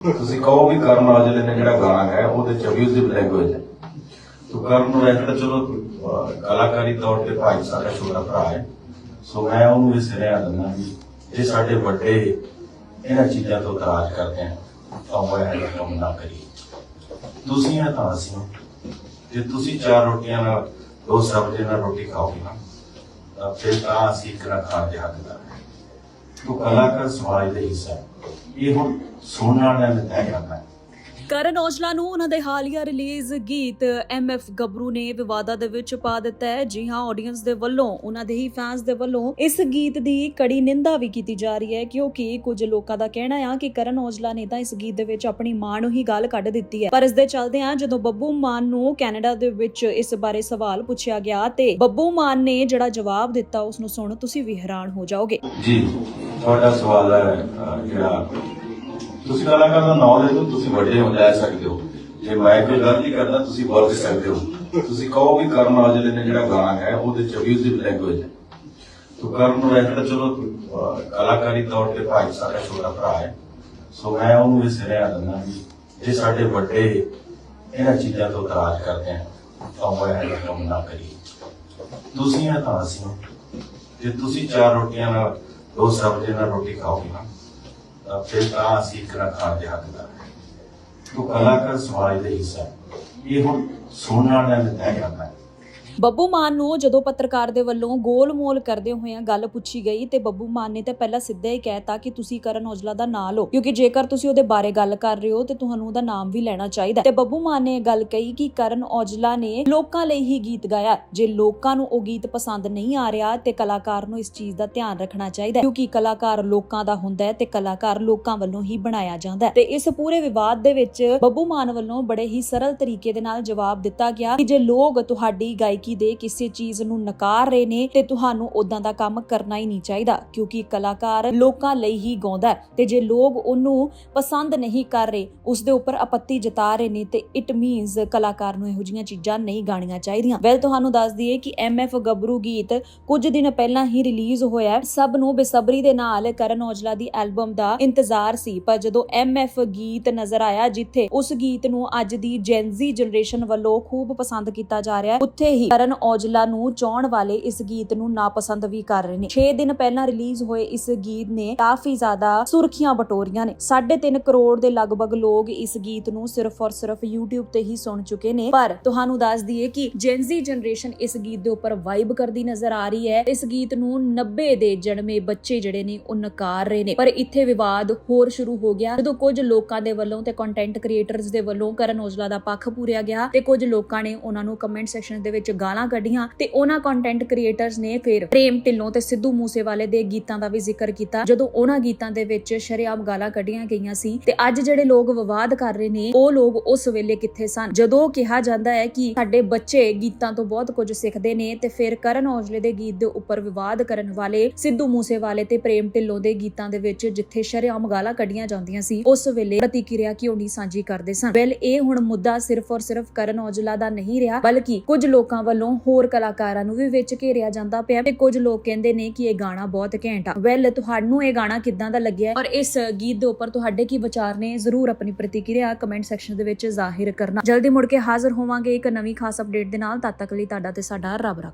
ਤੁਸੀਂ ਕਹੋ ਵੀ ਕਰਨ ਔਜਲੇ ਨੇ ਜਿਹੜਾ ਗਾਣਾ ਗਾਇਆ ਉਹਦੇ ਚ ਅਬਿਊਜ਼ਿਵ ਲੈਂਗੁਏਜ ਹੈ। ਤੋ ਕਰਨ ਨੂੰ ਵੈਸੇ ਚਲੋ ਕਲਾਕਾਰੀ ਤੌਰ ਤੇ ਭਾਈ ਸਾਡਾ ਛੋਟਾ ਭਰਾ ਹੈ। ਸੋ ਮੈਂ ਉਹਨੂੰ ਇਹ ਸਿਰਿਆ ਦਿੰਦਾ ਵੀ ਜੇ ਸਾਡੇ ਵੱਡੇ ਇਹਨਾਂ ਚੀਜ਼ਾਂ ਤੋਂ ਇਤਰਾਜ਼ ਕਰਦੇ ਆ, ਤਾਂ ਉਹ ਇਹ ਕੰਮ ਨਾ ਕਰੀਏ। ਤੁਸੀਂ ਆ ਤਾਂ ਅਸੀਂ ਜੇ ਤੁਸੀਂ ਚਾਰ ਰੋਟੀਆਂ ਨਾਲ, ਦੋ ਸਬਜ਼ੀ ਨਾਲ ਰੋਟੀ ਖਾਓਗੇ ਨਾ, ਤਾਂ ਫਿਰ ਤਾਂ ਅਸੀਂ ਇੱਕ ਨਾ ਖਾਣ ਦੇ ਹੱਕਦਾਰ ਹਾਂ ਤੋ ਕਲਾਕਾਰ ਸਮਾਜ ਦਾ ਹਿੱਸਾ ਹੈ। ਇਹ ਹੁਣ ਸੁਣਨ ਵਾਲਿਆਂ ਨੇ ਤੈਅ ਕਰਨਾ ਹੈ। ਕਰਨ ਔਜਲਾ ਨੂੰ ਉਹਨਾਂ ਦੇ ਹਾਲੀਆ ਰਿਲੀਜ਼ ਗੀਤ ਐਮਐਫ ਗੱਭਰੂ ਨੇ ਵਿਵਾਦਾਂ ਦੇ ਵਿੱਚ ਪਾ ਦਿੱਤਾ ਹੈ। ਜੀ ਹਾਂ ਆਡੀਅנס ਦੇ ਵੱਲੋਂ ਉਹਨਾਂ ਦੇ ਹੀ ਫੈਨਸ ਦੇ ਵੱਲੋਂ ਇਸ ਗੀਤ ਦੀ ਕੜੀ ਨਿੰਦਾ ਵੀ ਕੀਤੀ ਜਾ ਰਹੀ ਹੈ ਕਿਉਂਕਿ ਕੁਝ ਲੋਕਾਂ ਦਾ ਕਹਿਣਾ ਆ ਕਿ ਕਰਨ ਔਜਲਾ ਨੇ ਤਾਂ ਇਸ ਗੀਤ ਦੇ ਵਿੱਚ ਆਪਣੀ ਮਾਂ ਨੂੰ ਹੀ ਗੱਲ ਕੱਢ ਦਿੱਤੀ ਹੈ। ਪਰ ਇਸ ਦੇ ਚੱਲਦਿਆਂ ਜਦੋਂ ਬੱਬੂ ਮਾਨ ਨੂੰ ਕੈਨੇਡਾ ਦੇ ਵਿੱਚ ਇਸ ਬਾਰੇ ਸਵਾਲ ਪੁੱਛਿਆ ਗਿਆ ਤੇ ਬੱਬੂ ਮਾਨ ਨੇ ਜਿਹੜਾ ਜਵਾਬ ਦਿੱਤਾ ਉਸ ਨੂੰ ਸੁਣ ਤੁਸੀਂ ਵੀ ਹੈਰਾਨ ਹੋ ਜਾਓਗੇ। ਜੀ। ਤੁਹਾਡਾ ਸਵਾਲ ਹੈ ਜਿਹੜਾ ਤੁਸੀਂ ਕਲਾਕਾਰ ਦਾ ਨਾਮ ਲੈ ਤੁਸੀਂ ਵੱਡੇ ਹੋ ਜਾ ਸਕਦੇ ਹੋ। ਜੇ ਮੈਂ ਕੋਈ ਗਲਤੀ ਕਰਦਾ, ਤੁਸੀਂ ਵਰਤ ਸਕਦੇ ਹੋ। ਤੁਸੀਂ ਕਹੋ ਵੀ ਕਰਨ ਔਜਲੇ ਨੇ ਜਿਹੜਾ ਗਾਣਾ ਗਾਇਆ ਉਹਦੇ ਚ ਅਬਿਊਜ਼ਿਵ ਲੈਂਗੁਏਜ ਹੈ। ਤੋ ਕਰਨ ਨੂੰ ਚਲੋ ਕਲਾਕਾਰੀ ਤੌਰ ਤੇ ਭਾਈ ਸਾਡਾ ਛੋਟਾ ਭਰਾ ਹੈ। ਸੋ ਮੈਂ ਉਹਨੂੰ ਇਹ ਸਿਰਿਆ ਦਿੰਦਾ ਜੇ ਸਾਡੇ ਵੱਡੇ ਇਹਨਾਂ ਚੀਜ਼ਾਂ ਤੋਂ ਇਤਰਾਜ਼ ਕਰਦੇ ਆ, ਤਾਂ ਉਹ ਇਹ ਕੰਮ ਨਾ ਕਰੀਏ। ਤੁਸੀਂ ਆ ਤਾਂ ਅਸੀਂ ਜੇ ਤੁਸੀਂ ਚਾਰ ਰੋਟੀਆਂ ਨਾਲ ਦੋ ਸਬਜ਼ੀ ਨਾਲ ਰੋਟੀ ਖਾਓਗੇ ਨਾ ਫਿਰ ਤਾਂ ਅਸੀਂ ਇੱਕ ਖਾਣ ਦੇ ਹੱਕਦਾਰ ਹਾਂ ਤੋ ਕਲਾਕਾਰ ਸਮਾਜ ਦਾ ਹਿੱਸਾ ਇਹ ਹੁਣ ਸੁਣਨ ਵਾਲਿਆਂ ਨੇ ਤੈਅ ਕਰਨਾ ਹੈ। ਬੱਬੂ ਮਾਨ ਨੂੰ ਜਦੋਂ ਪੱਤਰਕਾਰ ਦੇ ਵੱਲੋਂ ਗੋਲ-ਮੋਲ ਕਰਦੇ ਹੋਇਆਂ ਗੱਲ ਪੁੱਛੀ ਗਈ ਤੇ ਬੱਬੂ ਮਾਨ ਨੇ ਤਾਂ ਪਹਿਲਾਂ ਸਿੱਧਾ ਹੀ ਕਹਿਤਾ ਕਿ ਤੁਸੀਂ ਕਰਨ ਔਜਲਾ ਦਾ ਨਾਂ ਲਓ, ਕਿਉਂਕਿ ਜੇਕਰ ਤੁਸੀਂ ਉਹਦੇ ਬਾਰੇ ਗੱਲ ਕਰ ਰਹੇ ਹੋ ਤੇ ਤੁਹਾਨੂੰ ਉਹਦਾ ਨਾਮ ਵੀ ਲੈਣਾ ਚਾਹੀਦਾ ਤੇ ਬੱਬੂ ਮਾਨ ਨੇ ਇਹ ਗੱਲ ਕਹੀ ਕਿ ਕਰਨ ਔਜਲਾ ਨੇ ਲੋਕਾਂ ਲਈ ਹੀ ਗੀਤ ਗਾਇਆ ਜੇ ਲੋਕਾਂ ਨੂੰ ਉਹ ਗੀਤ ਪਸੰਦ ਨਹੀਂ ਆ ਰਿਹਾ ਤੇ ਕਲਾਕਾਰ ਨੂੰ ਇਸ ਚੀਜ਼ ਦਾ ਧਿਆਨ ਰੱਖਣਾ ਚਾਹੀਦਾ ਕਿਉਂਕਿ ਕਲਾਕਾਰ ਲੋਕਾਂ ਦਾ ਹੁੰਦਾ ਹੈ ਤੇ ਕਲਾਕਾਰ ਲੋਕਾਂ ਵੱਲੋਂ ਹੀ ਬਣਾਇਆ ਜਾਂਦਾ ਹੈ। ਤੇ ਇਸ ਪੂਰੇ ਵਿਵਾਦ ਦੇ ਵਿੱਚ ਬੱਬੂ ਮਾਨ ਵੱਲੋਂ ਬੜੇ ਹੀ ਸਰਲ ਤਰੀਕੇ ਦੇ ਨਾਲ ਜਵਾਬ ਦਿੱਤਾ ਗਿਆ ਕਿ ਜੇ ਲੋਕ ਤੁਹਾਡੀ ਗਾਇਕੀ ਦੇ ਕਿਸੇ ਚੀਜ਼ ਨੂੰ ਨਕਾਰ ਰਹੇ ਨੇ ਤੇ ਤੁਹਾਨੂੰ ਉਦਾਂ ਦਾ ਕੰਮ ਕਰਨਾ ਹੀ ਨਹੀਂ ਚਾਹੀਦਾ, ਕਿਉਂਕਿ ਕਲਾਕਾਰ ਲੋਕਾਂ ਲਈ ਹੀ ਗਾਉਂਦਾ ਤੇ ਜੇ ਲੋਕ ਉਹਨੂੰ ਪਸੰਦ ਨਹੀਂ ਕਰ ਰਹੇ, ਉਸ ਦੇ ਉੱਪਰ ਆਪੱਤੀ ਜਤਾ ਰਹੇ ਨੇ ਤੇ ਇਟ ਮੀਨਸ ਕਲਾਕਾਰ ਨੂੰ ਇਹੋ ਜਿਹੀਆਂ ਚੀਜ਼ਾਂ ਨਹੀਂ ਗਾਣੀਆਂ ਚਾਹੀਦੀਆਂ ਵੈਲ ਤੁਹਾਨੂੰ ਦੱਸ ਦਈਏ ਕਿ ਐਮਐਫ ਗੱਭਰੂ ਗੀਤ ਕੁਝ ਦਿਨ ਪਹਿਲਾਂ ਹੀ ਰਿਲੀਜ਼ ਹੋਇਆ ਹੈ। ਸਭ ਨੂੰ ਬੇਸਬਰੀ ਦੇ ਨਾਲ ਕਰਨ ਔਜਲਾ ਦੀ ਐਲਬਮ ਦਾ ਇੰਤਜ਼ਾਰ ਸੀ, ਪਰ ਜਦੋਂ ਐਮਐਫ ਗੀਤ ਨਜ਼ਰ ਆਇਆ, ਜਿੱਥੇ ਉਸ ਗੀਤ ਨੂੰ ਅੱਜ ਦੀ ਜੈਨਜ਼ੀ ਜਨਰੇਸ਼ਨ ਵੱਲੋਂ ਖੂਬ ਪਸੰਦ ਕੀਤਾ ਜਾ ਰਿਹਾ ਹੈ, ਉੱਥੇ ਹੀ ਕਰਨ ਔਜਲਾ ਨੂੰ ਚਾਹਣ ਵਾਲੇ ਇਸ ਗੀਤ ਨੂੰ ਨਾਪਸੰਦ ਵੀ ਕਰ ਰਹੇ ਨੇ। 6 ਦਿਨ ਪਹਿਲਾਂ ਰਿਲੀਜ਼ ਹੋਏ ਇਸ ਗੀਤ ਨੇ ਕਾਫੀ ਜ਼ਿਆਦਾ ਸੁਰਖੀਆਂ ਬਟੋਰੀਆਂ ਨੇ। 3.5 ਕਰੋੜ ਦੇ ਲਗਭਗ ਲੋਕ ਇਸ ਗੀਤ ਨੂੰ ਸਿਰਫ ਔਰ ਸਿਰਫ YouTube ਤੇ ਹੀ ਸੁਣ ਚੁੱਕੇ ਨੇ। ਪਰ ਤੁਹਾਨੂੰ ਦੱਸ ਦਈਏ ਕਿ ਜੈਨਜ਼ੀ ਜਨਰੇਸ਼ਨ ਇਸ ਗੀਤ ਦੇ ਉੱਪਰ ਵਾਈਬ ਕਰਦੀ ਨਜ਼ਰ ਆ ਰਹੀ ਹੈ। ਇਸ ਗੀਤ ਨੂੰ 90 ਦੇ ਜਨਮੇ ਬੱਚੇ ਜਿਹੜੇ ਨੇ ਉਹ ਨਕਾਰ ਰਹੇ ਨੇ। ਪਰ ਇੱਥੇ ਵਿਵਾਦ ਹੋਰ ਸ਼ੁਰੂ ਹੋ ਗਿਆ। ਜਦੋਂ ਕੁਝ ਲੋਕਾਂ ਦੇ ਵੱਲੋਂ ਤੇ ਕੰਟੈਂਟ ਕ੍ਰੀਏਟਰਸ ਦੇ ਵੱਲੋਂ ਕਰਨ ਔਜਲਾ ਦਾ ਪੱਖ ਪੂਰਿਆ ਗਿਆ ਤੇ ਕੁਝ ਲੋਕਾਂ ਨੇ ਉਹਨਾਂ ਨੂੰ ਕਮੈਂਟ ਸੈਕਸ਼ਨ ਦੇ ਵਿੱਚ ਗਾਲਾਂ ਕੱਢੀਆਂ ਤੇ ਉਹਨਾਂ ਕੰਟੈਂਟ ਕ੍ਰੀਏਟਰਸ ਨੇ ਫਿਰ ਪ੍ਰੇਮ ਢਿੱਲੋਂ ਤੇ ਸਿੱਧੂ ਮੂਸੇਵਾਲੇ ਦੇ ਗੀਤਾਂ ਦਾ ਵੀ ਜ਼ਿਕਰ ਕੀਤਾ। ਜਦੋਂ ਉਹਨਾਂ ਗੀਤਾਂ ਦੇ ਵਿੱਚ ਸ਼ਰੇਆਮ ਗਾਲਾਂ ਕੱਢੀਆਂ ਗਈਆਂ ਸੀ ਤੇ ਅੱਜ ਜਿਹੜੇ ਲੋਕ ਵਿਵਾਦ ਕਰ ਰਹੇ ਨੇ, ਉਹ ਲੋਕ ਉਸ ਵੇਲੇ ਕਿੱਥੇ ਸਨ? ਜਦੋਂ ਕਿਹਾ ਜਾਂਦਾ ਹੈ ਕਿ ਸਾਡੇ ਬੱਚੇ ਗੀਤਾਂ ਤੋਂ ਬਹੁਤ ਕੁਝ ਸਿੱਖਦੇ ਨੇ ਤੇ ਫਿਰ ਕਰਨ ਔਜਲੇ ਦੇ ਗੀਤ ਦੇ ਉੱਪਰ ਵਿਵਾਦ ਕਰਨ ਵਾਲੇ ਸਿੱਧੂ ਮੂਸੇਵਾਲੇ ਤੇ ਪ੍ਰੇਮ ਢਿੱਲੋਂ ਦੇ ਗੀਤਾਂ ਦੇ ਵਿੱਚ ਜਿੱਥੇ ਸ਼ਰੇਆਮ ਗਾਲਾਂ ਕੱਢੀਆਂ ਜਾਂਦੀਆਂ ਸੀ, ਉਸ ਵੇਲੇ ਪ੍ਰਤੀਕਿਰਿਆ ਕਿਉਂ ਨਹੀਂ ਸਾਂਝੀ ਕਰਦੇ ਸਨ? ਵੈਲ ਇਹ ਹੁਣ ਮੁੱਦਾ ਸਿਰਫ ਔਰ ਸਿਰਫ ਕਰਨ ਔਜਲਾ ਦਾ ਨਹੀਂ ਰਿਹਾ, ਬਲਕਿ ਕੁਝ ਲੋਕਾਂ ਵੱਲੋਂ ਹੋਰ ਕਲਾਕਾਰਾਂ ਨੂੰ ਵੀ ਵਿੱਚ ਘੇਰਿਆ ਜਾਂਦਾ ਪਿਆ ਤੇ ਕੁਝ ਲੋਕ ਕਹਿੰਦੇ ਨੇ ਕਿ ਇਹ ਗਾਣਾ ਬਹੁਤ ਘੈਂਟ ਆ। ਵੈਲ ਤੁਹਾਨੂੰ ਇਹ ਗਾਣਾ ਕਿੱਦਾਂ ਦਾ ਲੱਗਿਆ? ਔਰ ਇਸ ਗੀਤ ਦੇ ਉੱਪਰ ਤੁਹਾਡੇ ਕੀ ਵਿਚਾਰ ਨੇ? ਜ਼ਰੂਰ ਆਪਣੀ ਪ੍ਰਤੀਕਿਰਿਆ ਕਮੈਂਟ ਸੈਕਸ਼ਨ ਦੇ ਵਿੱਚ ਜ਼ਾਹਿਰ ਕਰਨਾ। ਜਲਦੀ ਮੁੜ ਕੇ ਹਾਜ਼ਰ ਹੋਵਾਂਗੇ ਇੱਕ ਨਵੀਂ ਖਾਸ ਅਪਡੇਟ ਦੇ ਨਾਲ। ਤਦ ਤੱਕ ਲਈ ਤੁਹਾਡਾ ਤੇ ਸਾਡਾ ਰੱਬ ਰੱਖਾ।